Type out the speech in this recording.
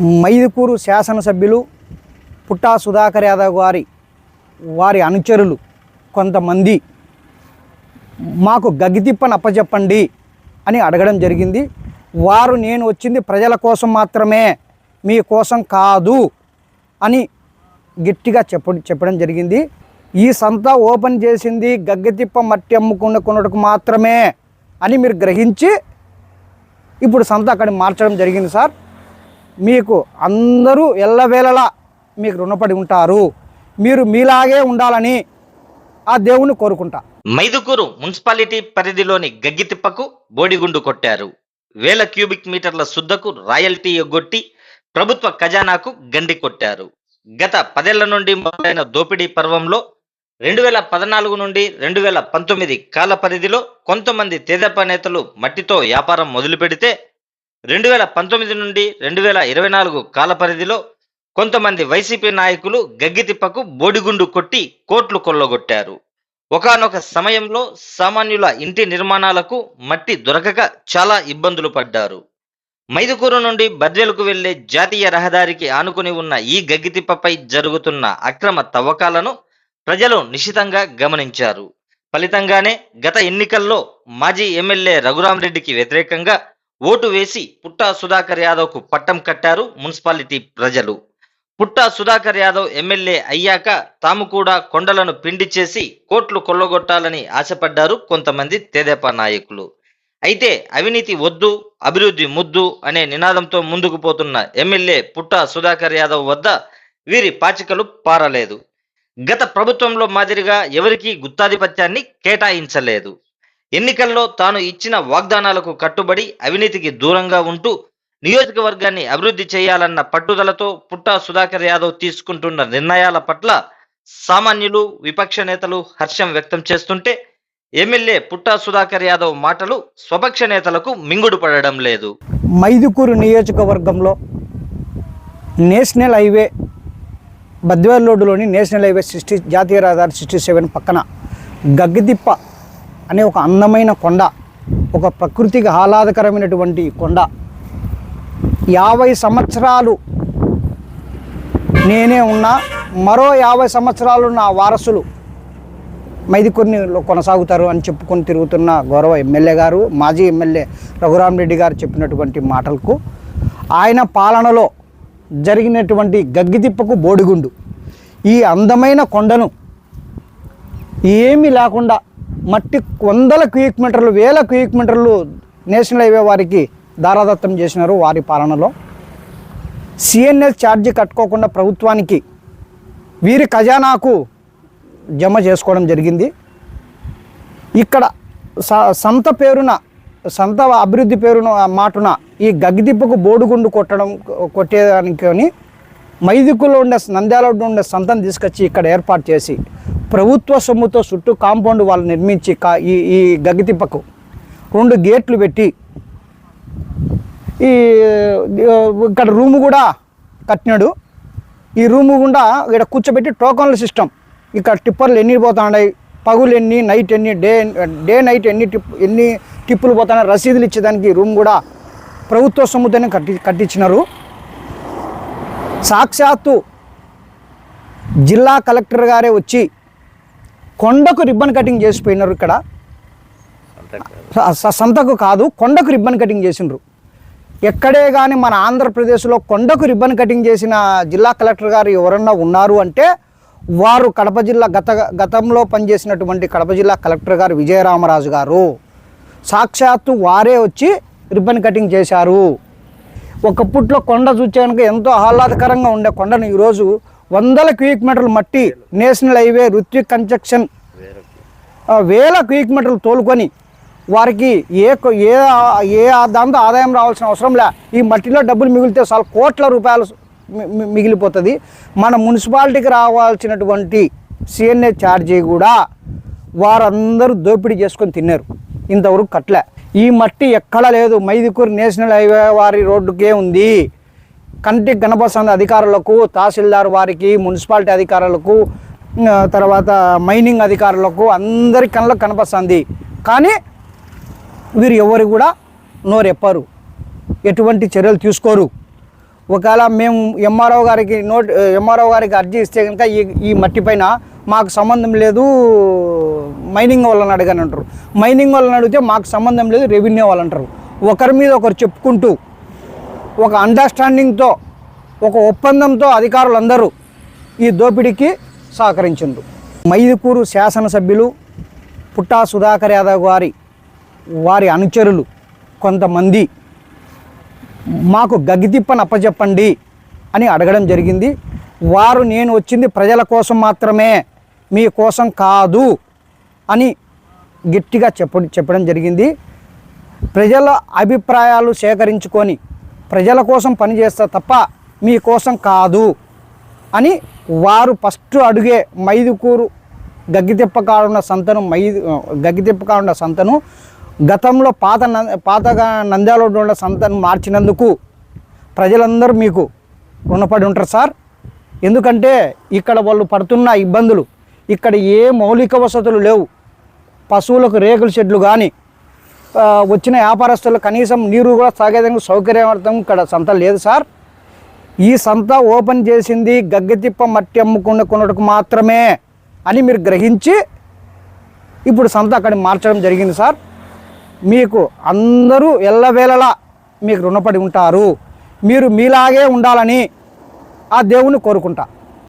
మైదుకూరు శాసనసభ్యులు పుట్టా సుధాకర్ యాదవ్ గారి వారి అనుచరులు కొంతమంది మాకు గగితిప్పని అప్పచెప్పండి అని అడగడం జరిగింది. వారు నేను వచ్చింది ప్రజల కోసం మాత్రమే మీ కోసం కాదు అని గట్టిగా చెప్ప చెప్పడం జరిగింది. ఈ సంత ఓపెన్ చేసింది గగ్గతిప్ప మట్టి అమ్ముకున్న కొనుటకు మాత్రమే అని మీరు గ్రహించి ఇప్పుడు సంత అక్కడ మార్చడం జరిగింది సార్. మీకు అందరూ ఎల్లవేళలా మీకు రుణపడి ఉంటారు. మీరు మీలాగే ఉండాలని ఆ దేవుని కోరుకుంటా. మైదుకూరు మున్సిపాలిటీ పరిధిలోని గగ్గితిప్పకు బోడిగుండు కొట్టారు. వేల క్యూబిక్ మీటర్ల శుద్ధకు రాయల్టీ ఎగ్గొట్టి ప్రభుత్వ ఖజానాకు గండి కొట్టారు. గత పదేళ్ళ నుండి మొదలైన దోపిడీ పర్వంలో రెండు వేల పద్నాలుగు నుండి రెండు వేల పంతొమ్మిది కాల పరిధిలో కొంతమంది తెదేపా నేతలు మట్టితో వ్యాపారం మొదలు పెడితే రెండు వేల పంతొమ్మిది నుండి రెండు వేల ఇరవై నాలుగు కాల పరిధిలో కొంతమంది వైసీపీ నాయకులు గగ్గితిప్పకు బోడిగుండు కొట్టి కోట్లు కొల్లగొట్టారు. ఒకానొక సమయంలో సామాన్యుల ఇంటి నిర్మాణాలకు మట్టి దొరకక చాలా ఇబ్బందులు పడ్డారు. మైదుకూరు నుండి బద్వేలకు వెళ్ళే జాతీయ రహదారికి ఆనుకుని ఉన్న ఈ గగ్గితిప్పపై జరుగుతున్న అక్రమ తవ్వకాలను ప్రజలు నిశితంగా గమనించారు. ఫలితంగానే గత ఎన్నికల్లో మాజీ ఎమ్మెల్యే రఘురామరెడ్డికి వ్యతిరేకంగా ఓటు వేసి పుట్టా సుధాకర్ యాదవ్కు పట్టం కట్టారు మున్సిపాలిటీ ప్రజలు. పుట్టా సుధాకర్ యాదవ్ ఎమ్మెల్యే అయ్యాక తాము కూడా కొండలను పిండి చేసి కోట్లు కొల్లగొట్టాలని ఆశపడ్డారు కొంతమంది తెదేపా నాయకులు. అయితే అవినీతి వద్దు అభివృద్ధి ముద్దు అనే నినాదంతో ముందుకు పోతున్న ఎమ్మెల్యే పుట్టా సుధాకర్ యాదవ్ వద్ద వీరి పాచికలు పారలేదు. గత ప్రభుత్వంలో మాదిరిగా ఎవరికీ గుత్తాధిపత్యాన్ని కేటాయించలేదు. ఎన్నికల్లో తాను ఇచ్చిన వాగ్దానాలకు కట్టుబడి అవినీతికి దూరంగా ఉంటూ నియోజకవర్గాన్ని అభివృద్ధి చేయాలన్న పట్టుదలతో పుట్టా సుధాకర్ యాదవ్ తీసుకుంటున్న నిర్ణయాల పట్ల సామాన్యులు విపక్ష నేతలు హర్షం వ్యక్తం చేస్తుంటే ఎమ్మెల్యే పుట్టా సుధాకర్ యాదవ్ మాటలు స్వపక్ష నేతలకు మింగుడు పడడం లేదు. మైదుకూరు నియోజకవర్గంలో నేషనల్ హైవే బద్వేల్ రోడ్డులోని నేషనల్ హైవే సిక్స్టీ జాతీయ రహదారి సిక్స్టీ సెవెన్ పక్కన గగ్గిదిప్ప అనే ఒక అందమైన కొండ ఒక ప్రకృతికి ఆహ్లాదకరమైనటువంటి కొండ. యాభై సంవత్సరాలు నేనే ఉన్నా మరో యాభై సంవత్సరాలు నా వారసులు కొన్ని కొనసాగుతారు అని చెప్పుకొని తిరుగుతున్న గౌరవ ఎమ్మెల్యే గారు మాజీ ఎమ్మెల్యే రఘురామరెడ్డి గారు చెప్పినటువంటి మాటలకు ఆయన పాలనలో జరిగినటువంటి గగ్గితిప్పకు బోడిగుండు. ఈ అందమైన కొండను ఏమీ లేకుండా మట్టి వందల క్యూక్ మీటర్లు వేల క్యూక్ మీటర్లు నేషనల్ హైవే వారికి దారాదత్తం చేసినారు వారి పాలనలో. సిఎన్ఎల్ ఛార్జీ కట్టుకోకుండా ప్రభుత్వానికి వీరి ఖజానాకు జమ చేసుకోవడం జరిగింది. ఇక్కడ స- సంత పేరున సంత అభివృద్ధి పేరున మాటున ఈ గగ్గిదిప్పకు బోడుగుండు కొట్టడం కొట్టేదానికి మైదుకులో ఉండే నంద్యాలలో ఉండే సంతను తీసుకొచ్చి ఇక్కడ ఏర్పాటు చేసి ప్రభుత్వ సొమ్ముతో చుట్టూ కాంపౌండ్ వాళ్ళు నిర్మించి కా- ఈ ఈ గగ్గితిప్పకు రెండు గేట్లు పెట్టి ఈ ఇక్కడ రూము కూడా కట్టినాడు. ఈ రూము గుండా ఇక్కడ కూర్చోబెట్టి టోకన్ల సిస్టమ్. ఇక్కడ టిప్పర్లు ఎన్ని పోతున్నాయి? పగులు ఎన్ని? నైట్ ఎన్ని? డే డే నైట్ ఎన్ని టిప్ ఎన్ని టిప్పులు పోతున్నాయి? రసీదులు ఇచ్చేదానికి రూమ్ కూడా ప్రభుత్వ సొమ్ముతోనే కట్టి కట్టించినారు. సాక్షాత్తు జిల్లా కలెక్టర్ గారే వచ్చి కొండకు రిబ్బన్ కటింగ్ చేసిపోయినారు ఇక్కడ. సంతకు కాదు కొండకు రిబ్బన్ కటింగ్ చేసిండ్రు. ఎక్కడే కానీ మన ఆంధ్రప్రదేశ్లో కొండకు రిబ్బన్ కటింగ్ చేసిన జిల్లా కలెక్టర్ గారు ఎవరన్నా ఉన్నారు అంటే వారు కడప జిల్లా గత గతంలో పనిచేసినటువంటి కడప జిల్లా కలెక్టర్ గారు విజయరామరాజు గారు సాక్షాత్తు వారే వచ్చి రిబ్బన్ కటింగ్ చేశారు. ఒకప్పట్లో కొండ చూచాక ఎంతో ఆహ్లాదకరంగా ఉండే కొండను ఈరోజు వందల క్యూక్ మీటర్లు మట్టి నేషనల్ హైవే ఋత్విక్ కన్స్ట్రక్షన్. వేల క్యూక్ మీటర్లు తోలుకొని వారికి ఏ ఏ ఏ దాంతో ఆదాయం రావాల్సిన అవసరం లే. ఈ మట్టిలో డబ్బులు మిగిలితే చాలా కోట్ల రూపాయలు మిగిలిపోతుంది. మన మున్సిపాలిటీకి రావాల్సినటువంటి సిఎన్ఏ ఛార్జీ కూడా వారందరూ దోపిడీ చేసుకొని తిన్నారు. ఇంతవరకు కట్టలే. ఈ మట్టి ఎక్కడా లేదు. మైదుకూరు నేషనల్ హైవే వారి రోడ్డుకే ఉంది. కంటికి కనపడుతుంది అధికారులకు తహసీల్దార్ వారికి మున్సిపాలిటీ అధికారులకు తర్వాత మైనింగ్ అధికారులకు అందరి కళ్ళకు కనపడుతుంది. కానీ వీరు ఎవరు కూడా నోరెప్పరు. ఎటువంటి చర్యలు తీసుకోరు. ఒకవేళ మేము ఎంఆర్ఓ గారికి నోట్ ఎంఆర్ఓ గారికి అర్జీ ఇస్తే కనుక ఈ ఈ మట్టి పైన మాకు సంబంధం లేదు మైనింగ్ వాళ్ళని అడగని అంటారు మైనింగ్ వాళ్ళని అడిగితే మాకు సంబంధం లేదు రెవెన్యూ వాళ్ళంటారు ఒకరి మీద ఒకరు చెప్పుకుంటూ ఒక అండర్స్టాండింగ్తో ఒక ఒప్పందంతో అధికారులందరూ ఈ దోపిడీకి సహకరించిండ్రు. మైదుకూరు శాసనసభ్యులు పుట్టా సుధాకర్ యాదవ్ గారి వారి అనుచరులు కొంతమంది మాకు గగితిప్పని అప్పచెప్పండి అని అడగడం జరిగింది. వారు నేను వచ్చింది ప్రజల కోసం మాత్రమే మీ కోసం కాదు అని గట్టిగా చెప్ప చెప్పడం జరిగింది. ప్రజల అభిప్రాయాలు సేకరించుకొని ప్రజల కోసం పనిచేస్తా తప్ప మీకోసం కాదు అని వారు ఫస్ట్ అడుగే మైదుకూరు గగ్గితిప్ప కాడున్న సంతను మైదు గగ్గితిప్ప కాడున్న సంతను గతంలో పాత నంద పాతగా నంద్యాలలో ఉన్న సంతను మార్చినందుకు ప్రజలందరూ మీకు రుణపడి ఉంటారు సార్. ఎందుకంటే ఇక్కడ వాళ్ళు పడుతున్న ఇబ్బందులు ఇక్కడ ఏ మౌలిక వసతులు లేవు. పశువులకు రేకుల షెడ్లు కానీ వచ్చిన వ్యాపారస్తులు కనీసం నీరు కూడా తాగేదానికి సౌకర్యవంతం ఇక్కడ సంత లేదు సార్. ఈ సంత ఓపెన్ చేసింది గగ్గతిప్ప మట్టి అమ్ముకున్న కొనుటకు మాత్రమే అని మీరు గ్రహించి ఇప్పుడు సంత అక్కడ మార్చడం జరిగింది సార్. మీకు అందరూ ఎల్లవేళలా మీకు రుణపడి ఉంటారు. మీరు మీలాగే ఉండాలని ఆ దేవుని కోరుకుంటా.